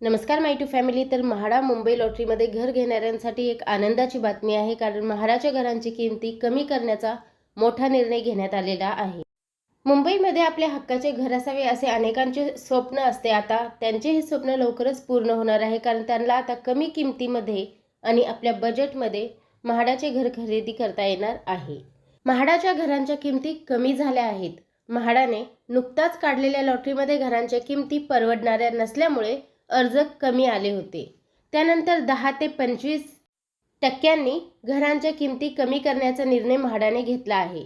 नमस्कार माय to family. तर म्हाडा मुंबई लॉटरीमध्ये घर घेणाऱ्यांसाठी एक आनंदाची बातमी आहे कारण म्हाडाच्या घरांची किमती कमी करण्याचा मोठा निर्णय घेण्यात आलेला आहे. मुंबईमध्ये आपल्या हक्काचे घर असावे असे अनेकांचे स्वप्न असते. आता त्यांचे हे स्वप्न लवकरच पूर्ण होणार आहे कारण त्यांना आता कमी किमतीमध्ये आणि आपल्या बजेटमध्ये म्हाडाचे घर खरेदी करता येणार आहे. म्हाडाच्या घरांच्या किमती कमी झाल्या आहेत. म्हाडाने नुकताच काढलेल्या लॉटरीमध्ये घरांच्या किमती परवडणाऱ्या नसल्यामुळे अर्ज कमी आले होते. त्यानंतर दहा ते पंचवीस टक्क्यांनी घरांच्या किमती कमी करण्याचा निर्णय म्हाडाने घेतला आहे.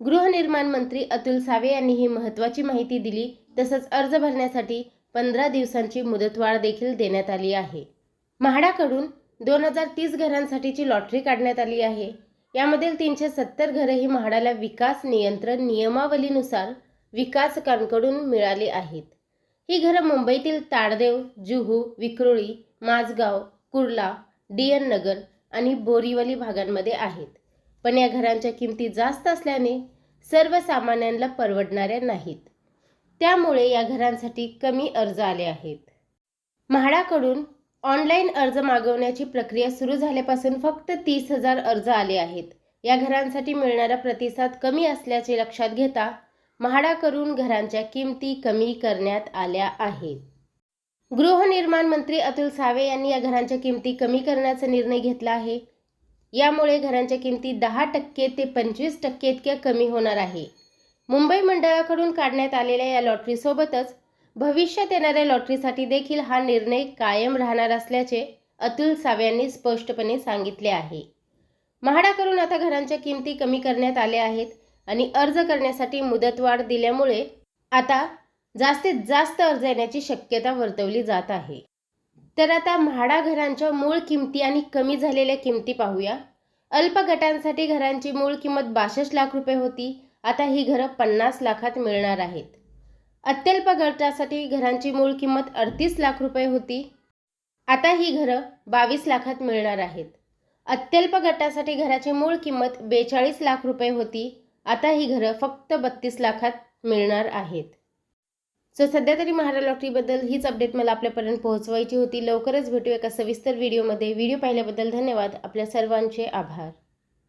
गृहनिर्माण मंत्री अतुल सावे यांनी ही महत्त्वाची माहिती दिली तसंच अर्ज भरण्यासाठी पंधरा दिवसांची मुदतवाढ देखील देण्यात आली आहे. म्हाडाकडून दोन हजार तीस घरांसाठीची लॉटरी काढण्यात आली आहे. यामधील तीनशे सत्तर घरं ही म्हाडाला विकास नियंत्रण नियमावलीनुसार विकासकांकडून मिळाली आहेत. ही घरं मुंबईतील ताडदेव जुहू विक्रोळी माझगाव कुर्ला डी एन नगर आणि बोरीवली भागांमध्ये आहेत. पण या घरांच्या किमती जास्त असल्याने सर्वसामान्यांना परवडणाऱ्या नाहीत. त्यामुळे या घरांसाठी कमी अर्ज आले आहेत. म्हाडाकडून ऑनलाईन अर्ज मागवण्याची प्रक्रिया सुरू झाल्यापासून फक्त तीस हजार अर्ज आले आहेत. या घरांसाठी मिळणारा प्रतिसाद कमी असल्याचे लक्षात घेता म्हाडाकडून घरांच्या किमती कमी करण्यात आल्या आहेत. गृहनिर्माण मंत्री अतुल सावे यांनी या घरांच्या किमती कमी करण्याचा निर्णय घेतला आहे. यामुळे घरांच्या किमती दहा टक्के ते पंचवीस टक्के इतक्या कमी होणार आहे. मुंबई मंडळाकडून काढण्यात आलेल्या या लॉटरीसोबतच भविष्यात येणाऱ्या लॉटरीसाठी देखील हा निर्णय कायम राहणार असल्याचे अतुल सावे यांनी स्पष्टपणे सांगितले आहे. म्हाडाकडून आता घरांच्या किमती कमी करण्यात आल्या आहेत. आणि अर्ज करण्यासाठी मुदतवाढ दिल्यामुळे आता जास्तीत जास्त अर्ज येण्याची शक्यता वर्तवली जात आहे. तर आता म्हाडा घरांच्या मूळ किमती आणि कमी झालेल्या किमती पाहूया. अल्प गटांसाठी घरांची मूळ किंमत बासष्ट लाख रुपये होती. आता ही घरं पन्नास लाखात मिळणार आहेत. अत्यल्प गटासाठी घरांची मूळ किंमत अडतीस लाख रुपये होती. आता ही घरं बावीस लाखात मिळणार आहेत. अत्यल्प गटासाठी घराची मूळ किंमत बेचाळीस लाख रुपये होती. आता ही घरं फक्त बत्तीस लाखात मिळणार आहेत. सो सध्या तरी महारा लॉटरीबद्दल हीच अपडेट मला आपल्यापर्यंत पोहोचवायची होती. लवकरच भेटू एका सविस्तर व्हिडिओमध्ये व्हिडिओ पाहिल्याबद्दल धन्यवाद. आपल्या सर्वांचे आभार.